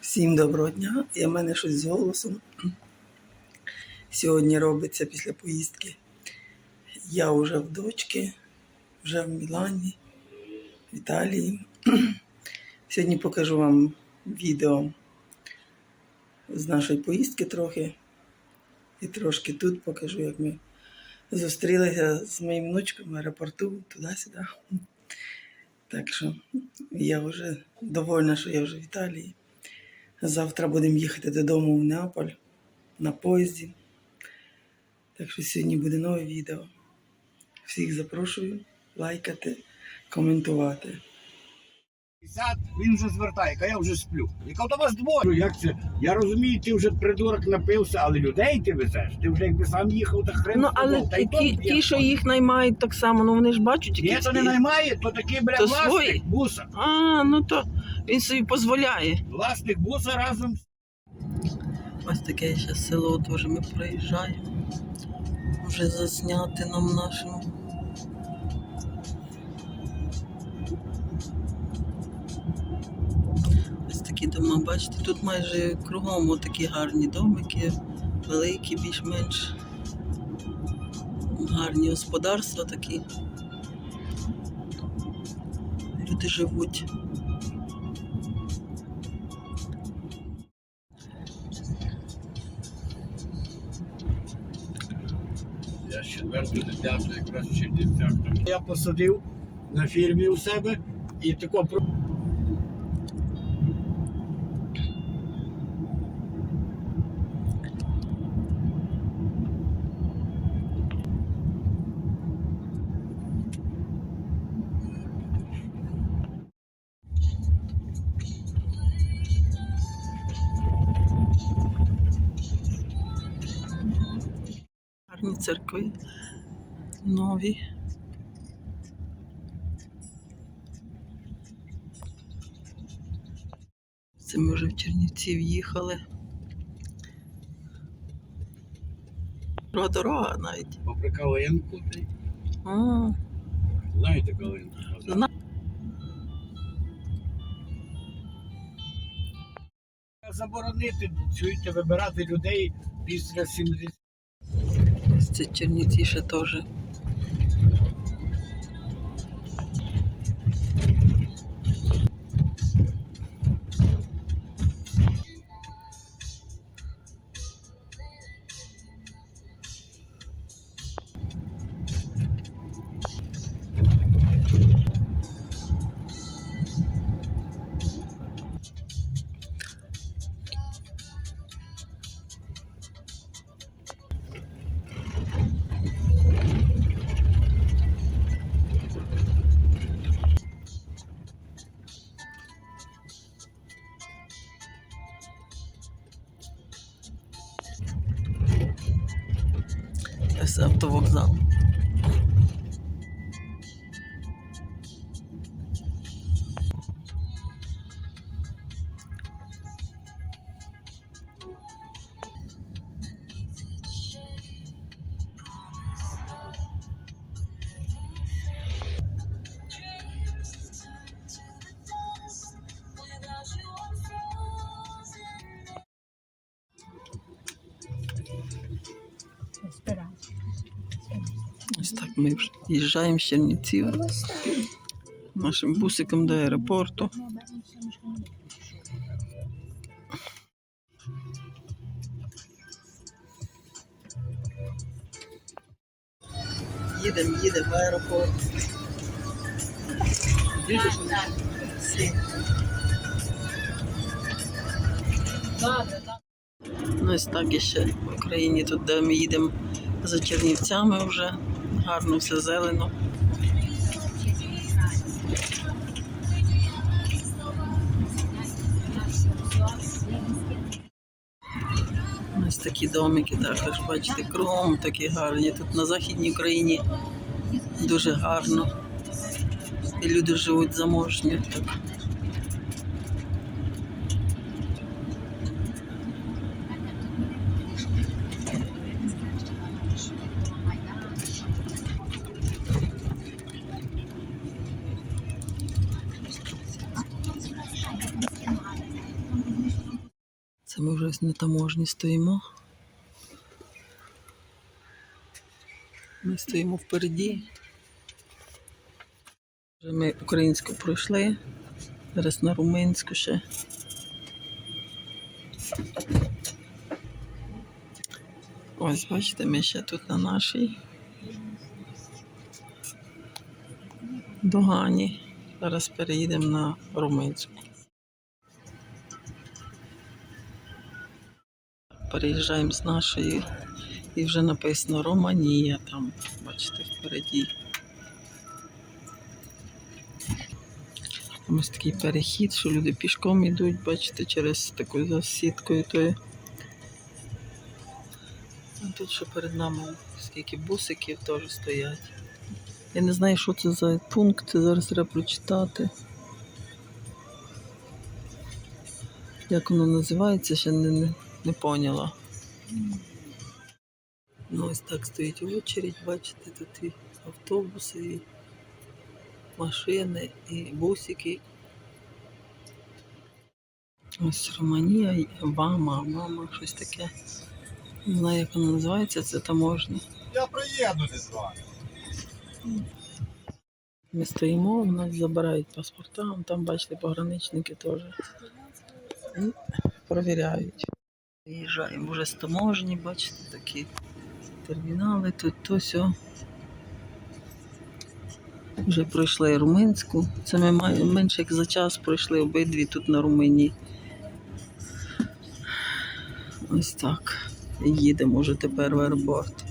Всім доброго дня. І в мене щось з голосом. Сьогодні робиться після поїздки. Я вже в дочки, вже в Мілані, в Італії. Сьогодні покажу вам відео з нашої поїздки трохи. І трошки тут покажу, як ми зустрілися з моїм внучком в аеропорту, туди-сюди. Так що я вже довольна, що я вже в Італії. Завтра будемо їхати додому в Неаполь на поїзді. Так що сьогодні буде нове відео. Всіх запрошую лайкати, коментувати. 50, він вже звертає, а я вже сплю. Я кажу, то вас двоє. Ну, Як це? Я розумію, ти вже придурок напився, але людей ти везеш. Ти вже якби сам їхав, так хрен. Ну, але. Та й ті, ті, що їх наймають так само, ну вони ж бачать, Ні, які то не наймає, то такий бля То власник свої? буса. А, ну то він собі дозволяє. Власник буса разом з Ось таке ще село теж ми проїжджаємо. Вже засняти нам нашим. Ось дома, бачите, тут майже кругом такі гарні домики, великі, більш-менш гарні господарства такі. Люди живуть. Я дитячого якраз в Чернівцях. Я посадив на фірмі у себе і тако Гарні церкви, нові. Це ми вже в Чернівці в'їхали. Дорога дорога навіть. Попри Калинку, знаєте Калинку? Зна- Заборонити чуєте, вибирати людей після 70. Ось це Чернівці ще. Ось автовокзал. Ось так ми вже їжджаємо з Чернівців нашим бусиком до аеропорту. Їдемо, їдемо в аеропорт. Ну, ось так і ще в Україні, тут де ми їдемо за Чернівцями вже. Гарно все зелено. Ось такі домики також, бачите, кругом такі гарні. Тут на Західній Україні дуже гарно. І люди живуть заможньо. Так. Ми вже на таможні стоїмо. Ми стоїмо впереді. Вже ми українську пройшли. Зараз на румунську ще. Ось, бачите, ми ще тут на нашій догані. Зараз переїдемо на румунську. Переїжджаємо з нашої і вже написано Романія там, бачите, впереді. Там ось такий перехід, що люди пішком йдуть, бачите, через таку засідкою тою. Тут ще перед нами скільки бусиків теж стоять. Я не знаю, що це за пункт, це зараз треба прочитати. Як воно називається, ще не, не поняла. Ну, ось так стоїть очередь, бачите, тут і автобуси, і машини, і бусики. Ось Романія, і Вама, мама, щось таке. Не знаю, як воно називається, це таможня. Я приїду з вами. Ми стоїмо, у нас забирають паспорта, там, бачите, пограничники теж. І провіряють. Виїжджаємо вже з таможні, бачите, такі термінали, тут то сьо. Вже пройшли румунську. Це ми менше як за час пройшли обидві тут на Румунії. Ось так. Їдемо вже тепер в аеропорт.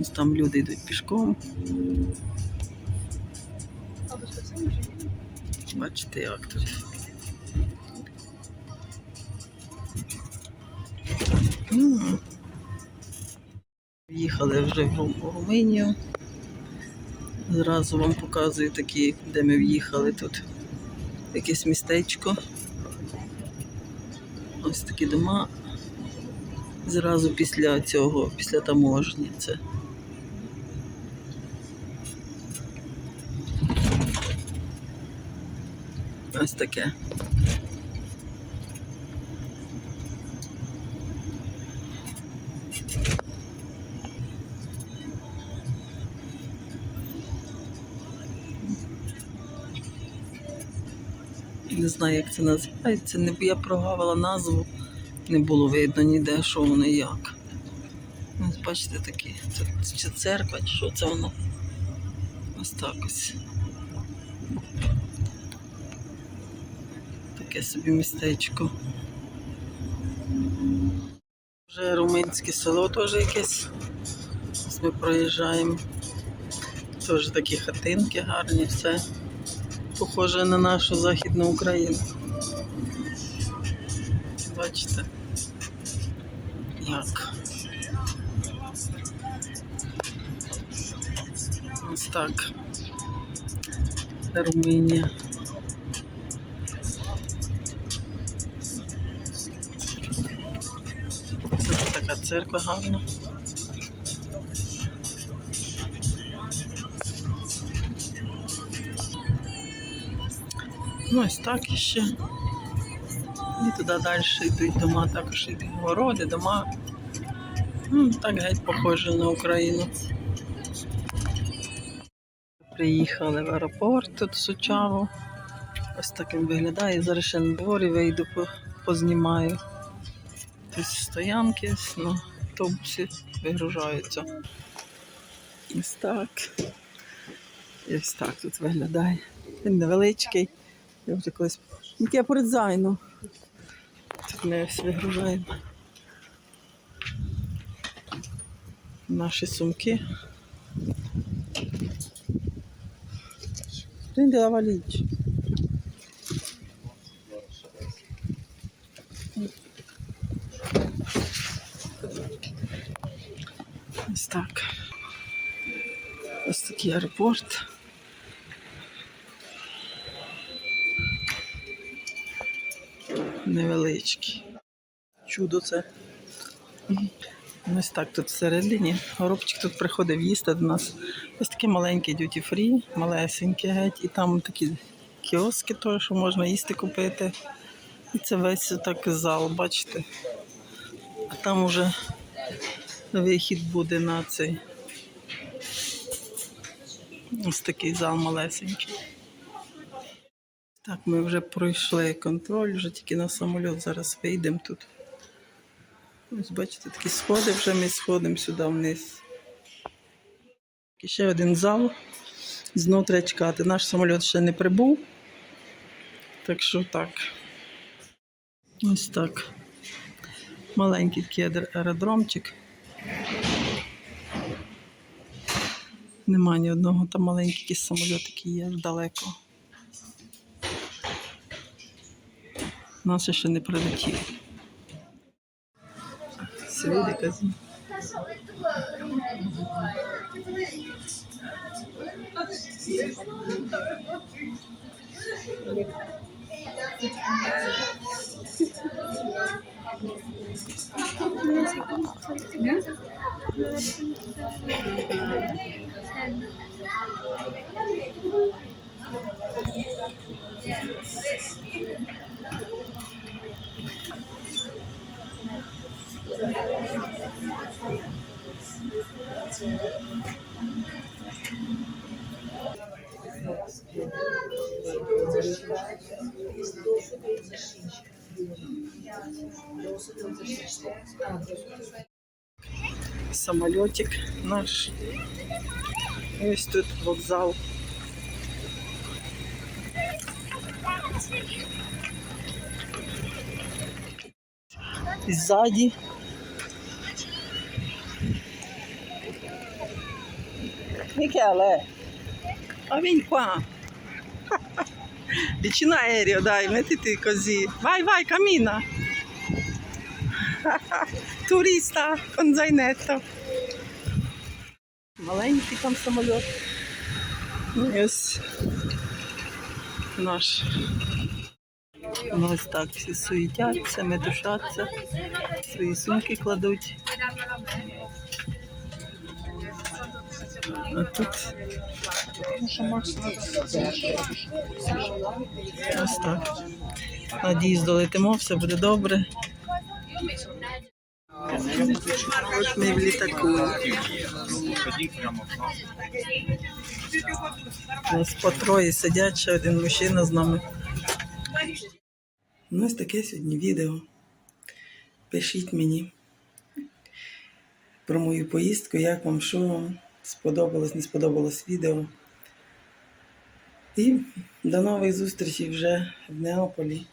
Ось там люди йдуть пішком. Бачите, як тут. М. Їхали вже в Румунію. Зразу вам показую такі, де ми в'їхали тут. Якесь містечко. Ось такі дома. Зразу після цього, після таможні це. Ось таке. Не знаю, як це називається. Не, я прогавила назву, не було видно ніде, що воно як. Ось бачите такі. Це чи церква, чи що це воно? Ось так ось. Таке собі містечко. Вже румунське село теж якесь. Ось ми проїжджаємо. Теж такі хатинки гарні, все. Похоже на нашу Західну Україну. Бачите? Як? Ось так. Румунія. Це така церква гарна. Ну, ось так іще. І туди далі йдуть дома, також йдуть городи, дома. Ну, так геть похоже на Україну. Приїхали в аеропорт тут Сучаву. Ось так він виглядає. Зараз ще на дворі вийду, познімаю. Тут стоянки ось на автобусі вигружаються. Ось так. І ось так тут виглядає. Він невеличкий. Я вже колись. Як я перед зайну. Тут ми ось вигружаємо. Наші сумки. Prendi la valigia. Ось так. Ось такий аеропорт. Невеличкий. Чудо це. Ось так тут всередині. Горобчик тут приходив їсти до нас. Ось такий маленький дюті фрі, малесенький геть. І там такі кіоски, теж, що можна їсти купити. І це весь так зал, бачите. А там уже вихід буде на цей. Ось такий зал малесенький. Так, ми вже пройшли контроль, вже тільки на самоліт зараз вийдемо тут. Ось бачите, такі сходи вже ми сходимо сюди вниз. Ще один зал. Знов треба чекати. Наш самоліт ще не прибув. Так що так. Ось так. Маленький такий аеродромчик. Нема ні одного, там маленький якийсь самоліт є далеко. Наш ще не прилетів. Сліди казі. Самолітик наш. Ось тут вокзал. Ззаді. Michele, ma vieni qua. Vicino aereo, dai, mettiti così. Vai, vai, cammina. Turista con zainetto. Маленький там самоліт. Ну, і ось наш. Ну, ось так всі суетяться, медушаться, свої сумки кладуть. А тут ось так. Надіюсь, долетимо, все буде добре. От ми в літаку. У нас по троє сидять, ще один мужчина з нами. Ну, ось таке сьогодні відео. Пишіть мені про мою поїздку, як вам, що вам сподобалось, не сподобалось відео. І до нових зустрічей вже в Неаполі.